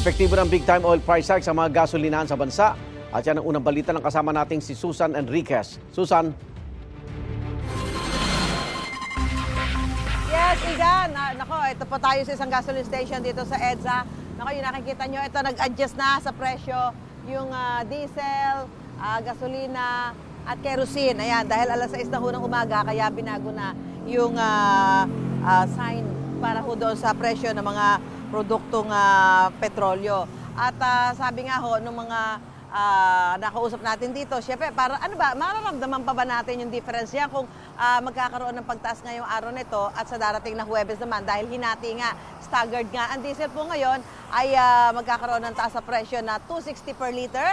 Epektibo ng big time oil price hike sa mga gasolinahan sa bansa. At yan ang unang balita ng kasama nating si Susan Enriquez. Susan, Yes, Igan. Nako, ito po tayo sa isang gasoline station dito sa EDSA. Nako, yung nakikita nyo, ito nag-adjust na sa presyo yung ah, diesel, ah, gasolina, at kerosene. Ayan, dahil alas 6 na ho ng umaga, kaya binago na yung ah, ah, sign para ho doon sa presyo ng mga produktong ah, petrolyo. At ah, sabi nga ho, nung mga ah, nakausap natin dito, syempre, para ano ba, mararamdaman pa ba natin yung difference niya kung ah, magkakaroon ng pagtaas ngayong araw nito at sa darating na Huwebes naman dahil hinati nga, staggered nga. Ang diesel po ngayon ay ah, magkakaroon ng taas sa presyo na 260 per liter.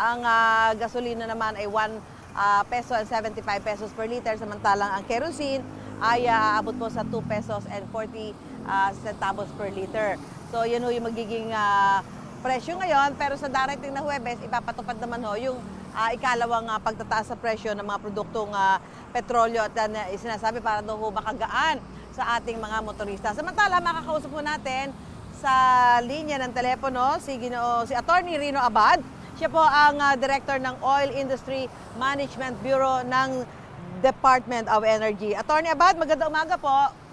Ang ah, gasolina naman ay 1 ah, peso and 75 pesos per liter samantalang ang kerosene ay aabot po sa 2 pesos and 40 ah, centavos per liter. So yan ho yung magiging ah, presyo ngayon pero sa darating na Huwebes ipapatupad naman ho yung ah, ikalawang ah, pagtataas sa presyo ng mga produktong ah, petrolyo at uh, sinasabi para daw ho makagaan sa ating mga motorista. Samantala makakausap po natin sa linya ng telepono si Ginoo si Attorney Rino Abad. Siya po ang ah, director ng Oil Industry Management Bureau ng Department of Energy. Attorney Abad, magandang umaga po.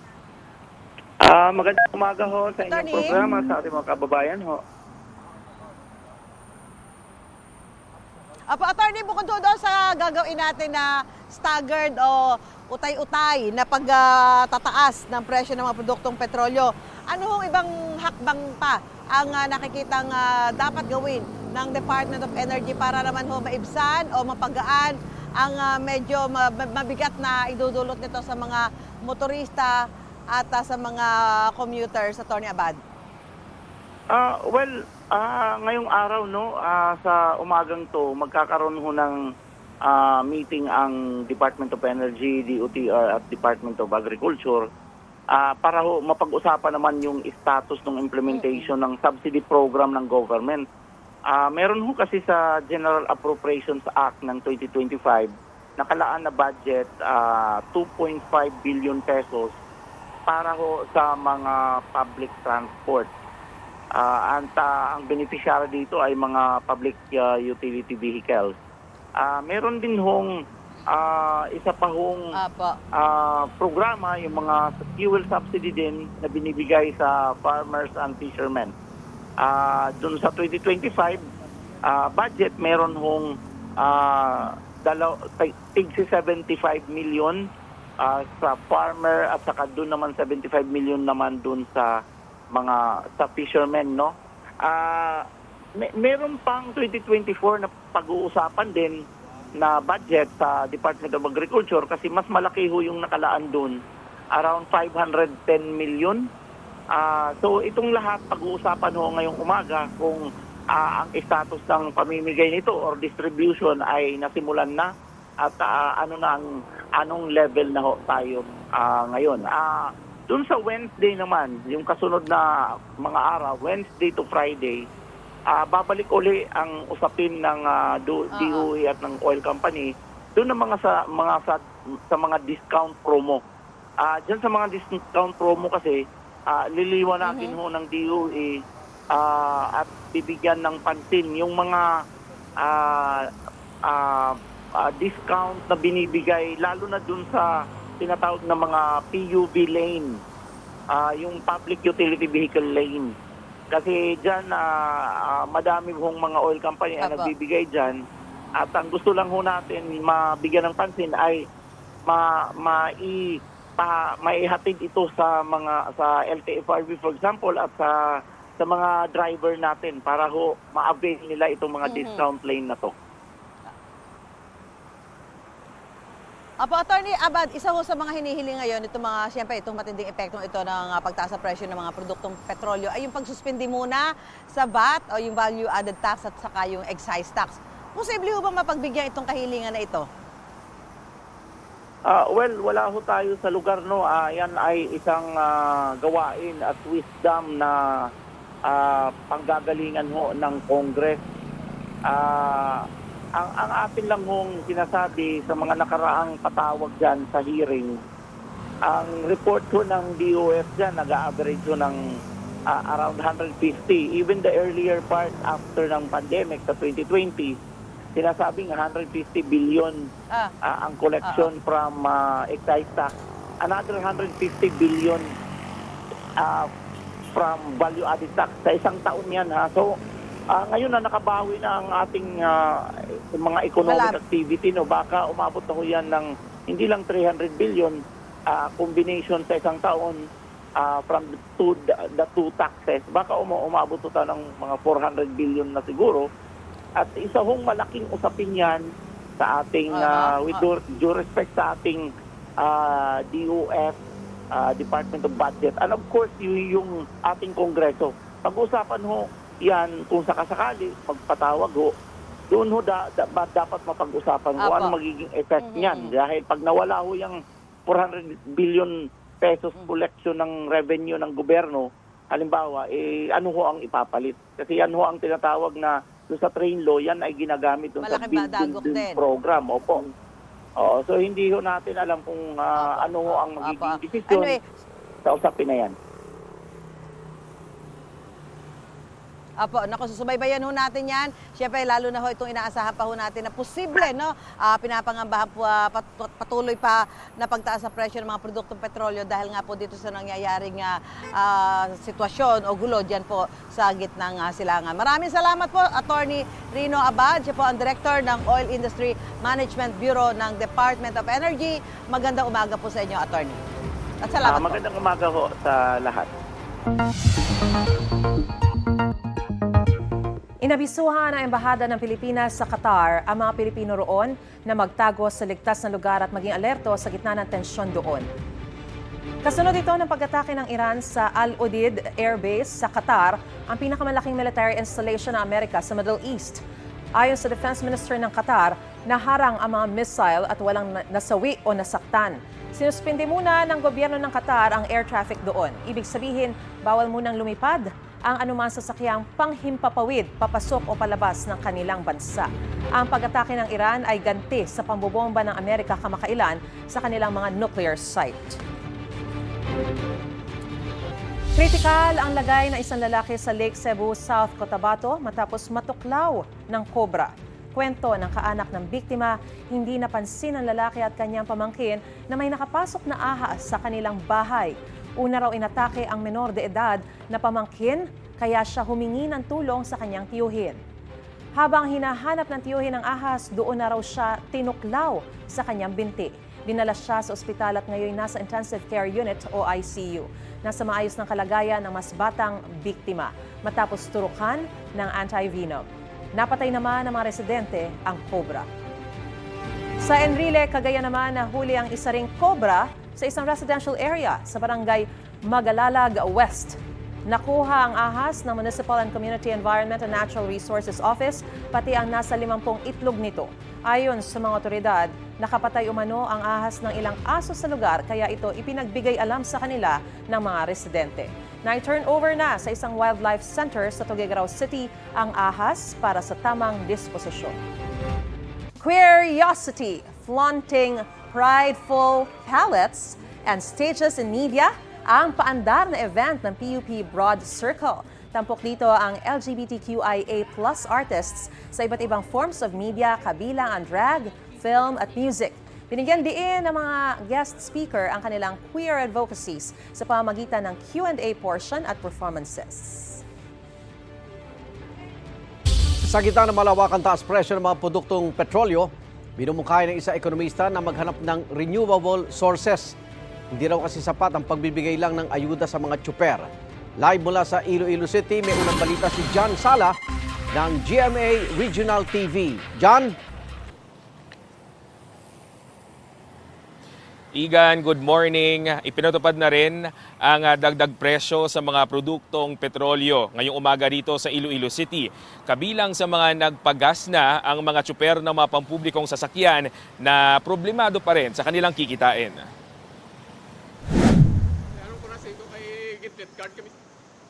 Ah, magandang umaga ho sa inyong Attorney. programa sa ating mga kababayan ho. Apo, attorney, bukod doon sa gagawin natin na staggered o utay-utay na pagtataas ng presyo ng mga produktong petrolyo, ano hong ibang hakbang pa ang ah, nakikitang ah, dapat gawin ng Department of Energy para naman ho maibsan o mapagaan ang ah, medyo ma- ma- mabigat na idudulot nito sa mga motorista at ah, sa mga commuters, Attorney Abad? Ah, well, ah, ngayong araw no, ah, sa umagang to magkakaroon ho ng ah, meeting ang Department of Energy, DOTR at Department of Agriculture ah, para ho mapag-usapan naman yung status ng implementation ng subsidy program ng government. Ah, meron ho kasi sa General Appropriations Act ng 2025 nakalaan na budget ah, 2.5 billion pesos para ho sa mga public transport. Ah, at ah, ang beneficiary dito ay mga public ah, utility vehicles. Ah, meron din hong ah, isa pa hong Apo. ah, programa, yung mga fuel subsidy din na binibigay sa farmers and fishermen. Ah, Doon sa 2025 ah, budget, meron hong ah, dalaw, tig tig- 75 million ah, sa farmer at saka doon naman 75 million naman doon sa mga sa fishermen no? Ah may, meron pang 2024 na pag-uusapan din na budget sa Department of Agriculture kasi mas malaki ho yung nakalaan doon around 510 million. Ah, so itong lahat pag-uusapan ho ngayong umaga kung ah, ang status ng pamimigay nito or distribution ay nasimulan na at ah, ano na ang anong level na ho tayo ah, ngayon. Ah, doon sa Wednesday naman, yung kasunod na mga araw, Wednesday to Friday, ah, babalik uli ang usapin ng ah, do-. DOE at ng oil company doon na mga sa mga sa, sa mga discount promo. Ah, diyan sa mga discount promo kasi ah, liliwanatin ho ng DOE ah, at bibigyan ng pansin yung mga ah, ah, ah, discount na binibigay lalo na dun sa tinatawag na mga PUV lane, ah, yung public utility vehicle lane. Kasi diyan ah, ah, madami hong mga oil company ang Apo. nagbibigay diyan at ang gusto lang ho natin mabigyan ng pansin ay ma mai pa, maihatid ito sa mga sa LTFRB for example at sa sa mga driver natin para ho ma-avail nila itong mga Mhm. discount lane na to. Apo, Attorney Abad, isa ho sa mga hinihiling ngayon, itong mga, siyempre, itong matinding epektong ito ng ah, pagtaas sa presyo ng mga produktong petrolyo ay yung pagsuspindi muna sa VAT o yung value added tax at saka yung excise tax. Posible ho ba mapagbigyan itong kahilingan na ito? Ah, well, wala ho tayo sa lugar no. Ah, yan ay isang ah, gawain at wisdom na ah, panggagalingan ho ng Congress. Ah, ang, ang atin lang hong sinasabi sa mga nakaraang patawag dyan sa hearing, ang report ho ng DOF dyan, nag-average ho ng ah, around 150. Even the earlier part after ng pandemic sa 2020, sinasabing 150 billion Ah, ah, ang collection from ah, excise tax. Another 150 billion ah, from value added tax sa isang taon yan ha. So ah, ngayon na nakabawi na ang ating ah, mga economic Malab- activity no? Baka umabot na ho yan ng hindi lang 300 billion ah, combination sa isang taon ah, from the two, the two taxes. Baka uma- umabot to ta ng mga 400 billion na siguro. At isa hong malaking usapin yan sa ating ah, with due, due respect sa ating ah, DOF ah, Department of Budget. And of course y- yung ating kongreso. Pag-usapan ho yan kung sakasakali magpatawag ho. Doon ho da, da- dapat mapag-usapan kung ano magiging effect Mhm. niyan. Dahil pag nawala ho yung 400 billion pesos collection ng revenue ng gobyerno halimbawa eh ano ho ang ipapalit? Kasi yan ho ang tinatawag na doon sa train law yan ay ginagamit doon sa Malaking build, build, badagok build din. program. Opo. Oo, so hindi ho natin alam kung Apo, ano ho ang magiging desisyon Anyway, sa usapin na yan. Apo, naku, susubaybayan ho natin yan. Siyempre, lalo na ho itong inaasahan pa ho natin na posible, no? Ah, pinapangambahan po, pat- pat- patuloy pa na pagtaas sa presyo ng mga produktong petrolyo dahil nga po dito sa nangyayaring ah, ah, sitwasyon o gulo dyan po sa gitnang ah, silangan. Maraming salamat po, Attorney Rino Abad. Siya po ang Director ng Oil Industry Management Bureau ng Department of Energy. Magandang umaga po sa inyo, Attorney. At salamat po. magandang umaga ho sa lahat. Inabisuhan ng Embahada ng Pilipinas sa Qatar ang mga Pilipino roon na magtago sa ligtas na lugar at maging alerto sa gitna ng tensyon doon. Kasunod ito ng pag-atake ng Iran sa Al Udeid Air Base sa Qatar, ang pinakamalaking military installation ng Amerika sa Middle East. Ayon sa Defense Minister ng Qatar, naharang ang mga missile at walang na- nasawi o nasaktan. Sinuspindi muna ng gobyerno ng Qatar ang air traffic doon. Ibig sabihin, bawal munang lumipad ang anumang sasakyang panghimpapawid, papasok o palabas ng kanilang bansa. Ang pag-atake ng Iran ay ganti sa pambobomba ng Amerika kamakailan sa kanilang mga nuclear site. Kritikal ang lagay ng isang lalaki sa Lake Cebu, South Cotabato matapos matuklaw ng kobra. Kwento ng kaanak ng biktima, hindi napansin ng lalaki at kanyang pamangkin na may nakapasok na ahas sa kanilang bahay. Una raw inatake ang menor de edad na pamangkin, kaya siya humingi ng tulong sa kanyang tiyuhin. Habang hinahanap ng tiyuhin ng ahas, doon na raw siya tinuklaw sa kanyang binti. Dinala siya sa ospital at ngayon nasa intensive care unit o ICU. Nasa maayos ng kalagayan ng mas batang biktima matapos turukan ng anti-venom. Napatay naman ng mga residente ang cobra. Sa Enrile, Cagayan naman nahuli ang isa ring cobra sa isang residential area sa barangay Magalalag West. Nakuha ang ahas ng Municipal and Community Environment and Natural Resources Office, pati ang nasa 50 itlog nito. Ayon sa mga otoridad, nakapatay umano ang ahas ng ilang aso sa lugar kaya ito ipinagbigay alam sa kanila ng mga residente. Na-turn over na sa isang wildlife center sa Tuguegarao City ang ahas para sa tamang disposisyon. Curiosity, flaunting prideful palettes and stages in media, ang paandar na event ng PUP Broad Circle. Tampok dito ang LGBTQIA plus artists sa iba't ibang forms of media kabilang ang drag, film at music. Binigyan diin ng mga guest speaker ang kanilang queer advocacies sa pamamagitan ng Q&A portion at performances. Sa gitna ng malawakang taas presyo ng mga produktong petrolyo, minumukhay ng isa ekonomista na maghanap ng renewable sources. Hindi raw kasi sapat ang pagbibigay lang ng ayuda sa mga tsuper. Live mula sa Iloilo City, may unang balita si John Sala ng GMA Regional TV. John? Igan, good morning. Ipinatupad na rin ang ah, dagdag presyo sa mga produktong petrolyo ngayong umaga dito sa Iloilo City. Kabilang sa mga nagpagas na ang mga tsuper ng mga pampublikong sasakyan na problemado pa rin sa kanilang kikitain.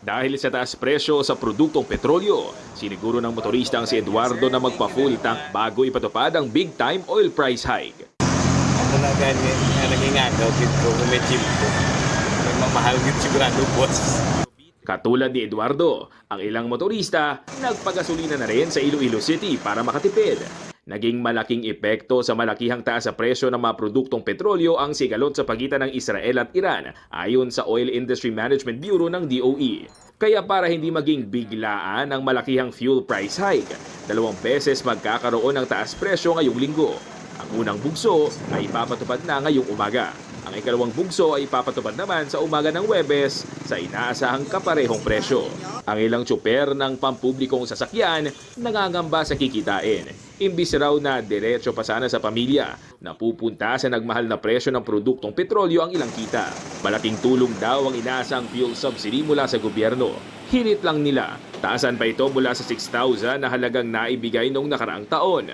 Dahil sa taas presyo sa produktong petrolyo, siniguro ng motorista ang si Eduardo na magpa-full tank bago ipatupad ang big time oil price hike. Ako na gani nga nangingagaw gid ko kung may chip ko. May mamahal gid sigurado boss. Katulad ni Eduardo, ang ilang motorista nagpagasolina na rin sa Iloilo City para makatipid. Naging malaking epekto sa malakihang taas sa presyo ng mga produktong petrolyo ang sigalot sa pagitan ng Israel at Iran ayon sa Oil Industry Management Bureau ng DOE. Kaya para hindi maging biglaan ang malakihang fuel price hike, dalawang beses magkakaroon ng taas presyo ngayong linggo. Ang unang bugso ay ipapatupad na ngayong umaga. Ang ikalawang bugso ay ipapatupad naman sa umaga ng Webes sa inaasahang kaparehong presyo. Ang ilang tsuper ng pampublikong sasakyan nangangamba sa kikitain. Imbis raw na diretso pa sana sa pamilya, napupunta sa nagmahal na presyo ng produktong petrolyo ang ilang kita. Malaking tulong daw ang inaasang fuel subsidy mula sa gobyerno. Hinit lang nila, taasan pa ito mula sa 6,000 na halagang naibigay noong nakaraang taon.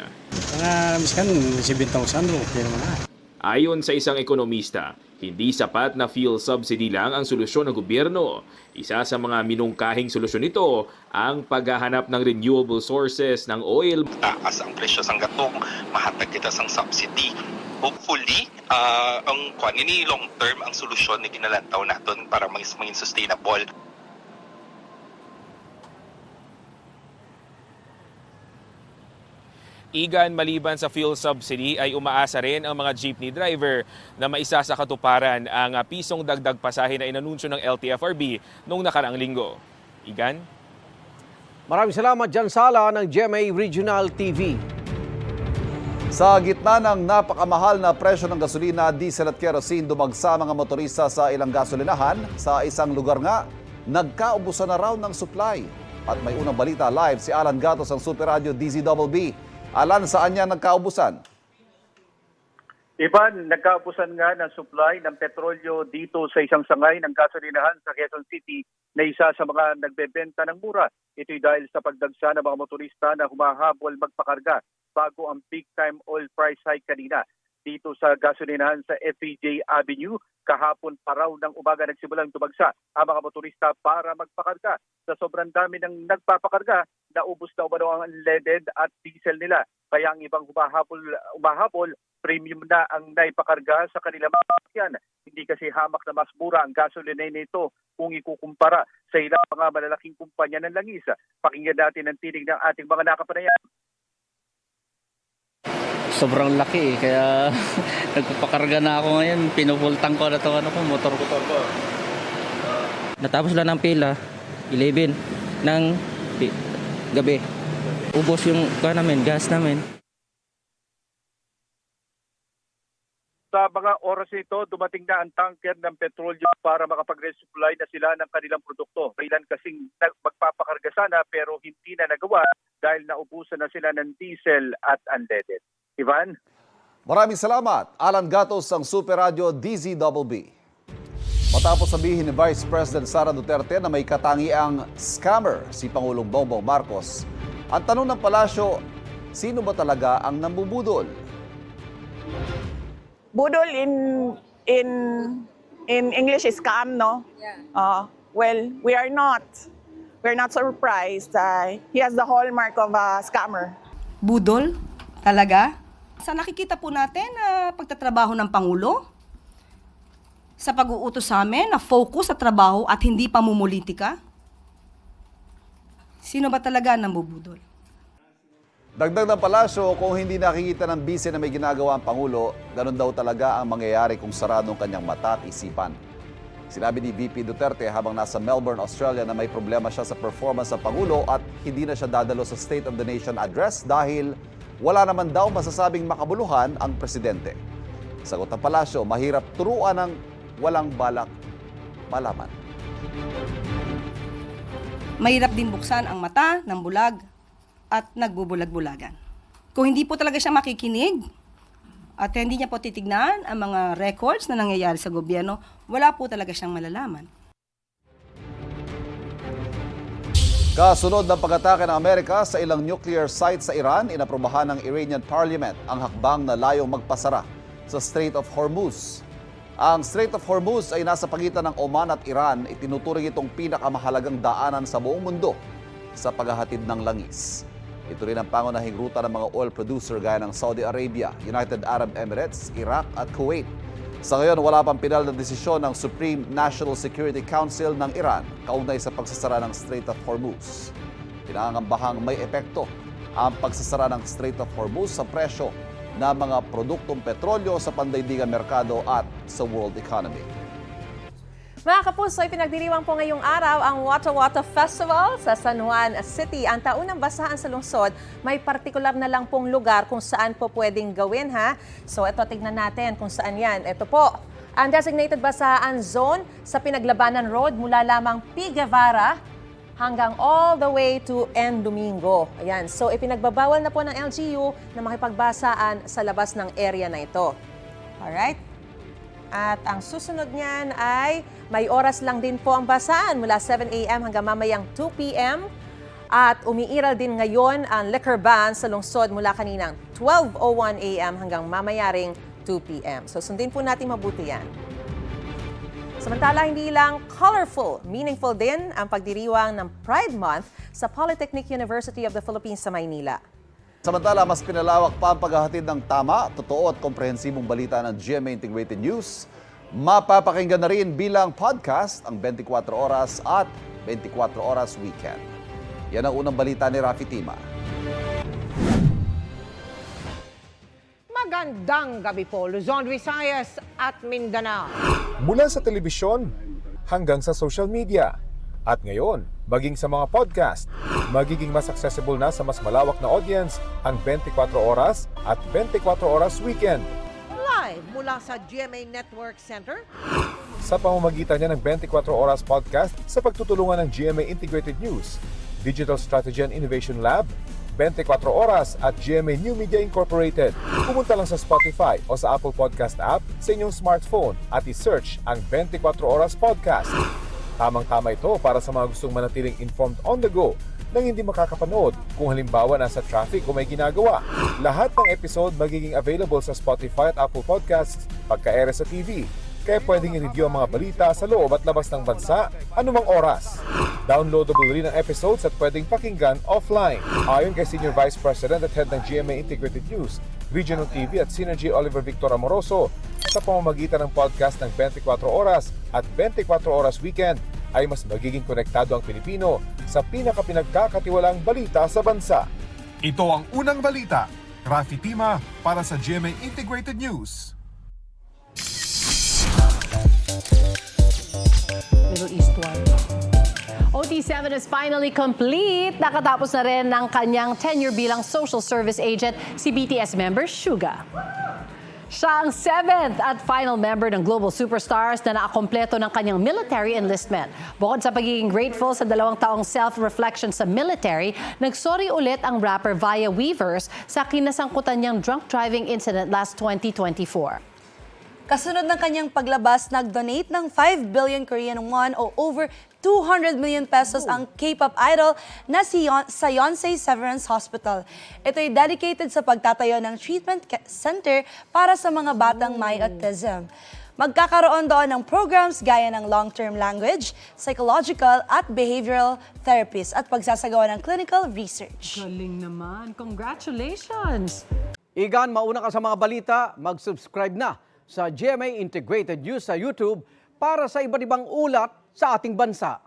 Mga miskan, 7,000, okay naman na. Ayon sa isang ekonomista, hindi sapat na fuel subsidy lang ang solusyon ng gobyerno. Isa sa mga minungkahing solusyon nito ang paghahanap ng renewable sources ng oil taas ang presyo sang gatong mahatag kita sang subsidy hopefully ah, ang kwan ini long term ang solusyon ni ginalantaw naton para maging sustainable Igan maliban sa fuel subsidy ay umaasa rin ang mga jeepney driver na maisa sa katuparan ang ah, pisong dagdag pasahe na inanunsyo ng LTFRB noong nakaraang linggo. Igan? Maraming salamat Jan Sala ng GMA Regional TV. Sa gitna ng napakamahal na presyo ng gasolina, diesel at kerosene, dumagsa mga motorista sa ilang gasolinahan. Sa isang lugar nga, nagkaubusan na raw ng supply. At may unang balita live si Alan Gatos ng Super Radio DZBB. Alan, saan niya nagkaubusan? Iban, nagkaubusan nga ng supply ng petrolyo dito sa isang sangay ng gasolinahan sa Quezon City na isa sa mga nagbebenta ng mura. Ito'y dahil sa pagdagsa ng mga motorista na humahabol magpakarga bago ang big time oil price hike kanina. Dito sa gasolinahan sa FEJ Avenue, kahapon pa raw ng umaga nagsimulang tumagsa ang mga motorista para magpakarga. Sa sobrang dami ng nagpapakarga, naubos na umano ang unleaded at diesel nila. Kaya ang ibang humahabol, umahabol, premium na ang naipakarga sa kanilang mga sasakyan. Hindi kasi hamak na mas mura ang gasolina nito kung ikukumpara sa ilang mga malalaking kumpanya ng langis. Pakinggan natin ang tinig ng ating mga nakapanayam. sobrang laki eh. Kaya nagpapakarga na ako ngayon. Pinupultang ko na to ano ko, motor ko. Natapos lang ng pila, 11 ng gabi. Ubos yung kuha namin, gas namin. Sa mga oras nito, dumating na ang tanker ng petrolyo para makapag-resupply na sila ng kanilang produkto. Kailan kasing magpapakarga sana pero hindi na nagawa dahil naubusan na sila ng diesel at unleaded. Ivan? Maraming salamat, Alan Gatos ng Super Radio DZBB. Matapos sabihin ni Vice President Sara Duterte na may katangiang scammer si Pangulong Bongbong Marcos, ang tanong ng palasyo, sino ba talaga ang nambubudol? Budol in in in English is scam, no? Yeah. Uh, well, we are not. We're not surprised. Uh, he has the hallmark of a scammer. budol talaga. Sa nakikita po natin na pagtatrabaho ng Pangulo, sa pag-uutos sa amin na focus sa trabaho at hindi pamumulitika, sino ba talaga ang nambubudol? Dagdag ng palasyo, kung hindi nakikita ng bise na may ginagawa ang Pangulo, ganun daw talaga ang mangyayari kung sarado ang kanyang mata at isipan. Sinabi ni VP Duterte habang nasa Melbourne, Australia na may problema siya sa performance sa Pangulo at hindi na siya dadalo sa State of the Nation address dahil wala naman daw masasabing makabuluhan ang presidente. Sagot ng palasyo, mahirap turuan ng walang balak malaman. Mahirap din buksan ang mata ng bulag at nagbubulag-bulagan. Kung hindi po talaga siya makikinig at hindi niya po titignan ang mga records na nangyayari sa gobyerno, wala po talaga siyang malalaman. Kasunod ng pag-atake ng Amerika sa ilang nuclear sites sa Iran, inaprobahan ng Iranian Parliament ang hakbang na layong magpasara sa Strait of Hormuz. Ang Strait of Hormuz ay nasa pagitan ng Oman at Iran. Itinuturing itong pinakamahalagang daanan sa buong mundo sa paghahatid ng langis. Ito rin ang pangunahing ruta ng mga oil producer gaya ng Saudi Arabia, United Arab Emirates, Iraq at Kuwait. Sa ngayon, wala pang pinal na desisyon ng Supreme National Security Council ng Iran kaugnay sa pagsasara ng Strait of Hormuz. Pinangangambahang may epekto ang pagsasara ng Strait of Hormuz sa presyo ng mga produktong petrolyo sa pandaigdigang merkado at sa world economy. Mga kapuso, ipinagdiriwang po ngayong araw ang Wata Wata Festival sa San Juan City. Ang taunang basahan sa lungsod, may partikular na lang pong lugar kung saan po pwedeng gawin ha. So ito, tignan natin kung saan yan. Ito po, ang designated basahan zone sa Pinaglabanan Road mula lamang P. Guevara hanggang all the way to N. Domingo. Ayan, so ipinagbabawal na po ng LGU na makipagbasaan sa labas ng area na ito. Alright? At ang susunod niyan ay may oras lang din po ang basaan mula 7 a.m. hanggang mamayang 2 p.m. At umiiral din ngayon ang liquor ban sa lungsod mula kaninang 12.01 a.m. hanggang mamayaring 2 p.m. So sundin po natin mabuti yan. Samantala, hindi lang colorful, meaningful din ang pagdiriwang ng Pride Month sa Polytechnic University of the Philippines sa Maynila. Samantala, mas pinalawak pa ang paghahatid ng tama, totoo at komprehensibong balita ng GMA Integrated News. Mapapakinggan na rin bilang podcast ang 24 oras at 24 oras weekend. Yan ang unang balita ni Rafi Tima. Magandang gabi po, Luzon, Visayas at Mindanao. Mula sa telebisyon hanggang sa social media. At ngayon, maging sa mga podcast, magiging mas accessible na sa mas malawak na audience ang 24 oras at 24 oras weekend. Live mula sa GMA Network Center. Sa pamamagitan niya ng 24 oras podcast sa pagtutulungan ng GMA Integrated News, Digital Strategy and Innovation Lab, 24 oras at GMA New Media Incorporated. Pumunta lang sa Spotify o sa Apple Podcast app sa inyong smartphone at i-search ang 24 oras podcast. Tamang-tama ito para sa mga gustong manatiling informed on the go nang hindi makakapanood kung halimbawa nasa traffic o may ginagawa. Lahat ng episode magiging available sa Spotify at Apple Podcasts pagka-ere sa TV. Kaya pwedeng i-review ang mga balita sa loob at labas ng bansa anumang oras. Downloadable rin ang episodes at pwedeng pakinggan offline. Ayon kay Senior Vice President at Head ng GMA Integrated News, Regional TV at Synergy Oliver Victor Amoroso, sa pamamagitan ng podcast ng 24 oras at 24 oras weekend ay mas magiging konektado ang Pilipino sa pinakapinagkakatiwalang balita sa bansa. Ito ang unang balita. Rafi Tima para sa GMA Integrated News. Middle East one. OT7 is finally complete. Nakatapos na rin ng kanyang tenure bilang social service agent si BTS member Suga. Siya ang seventh at final member ng Global Superstars na nakakompleto ng kanyang military enlistment. Bukod sa pagiging grateful sa dalawang taong self-reflection sa military, nagsorry ulit ang rapper via Weavers sa kinasangkutan niyang drunk driving incident last 2024. Kasunod ng kanyang paglabas, nag-donate ng 5 billion Korean won o over 200 million pesos ang K-pop idol na si Yon- sa Yonsei Severance Hospital. Ito ay dedicated sa pagtatayo ng treatment center para sa mga batang may autism. Magkakaroon doon ng programs gaya ng long-term language, psychological at behavioral therapies at pagsasagawa ng clinical research. Galing naman. Congratulations! Igan, mauna ka sa mga balita, mag-subscribe na sa GMA Integrated News sa YouTube para sa iba't ibang ulat sa ating bansa.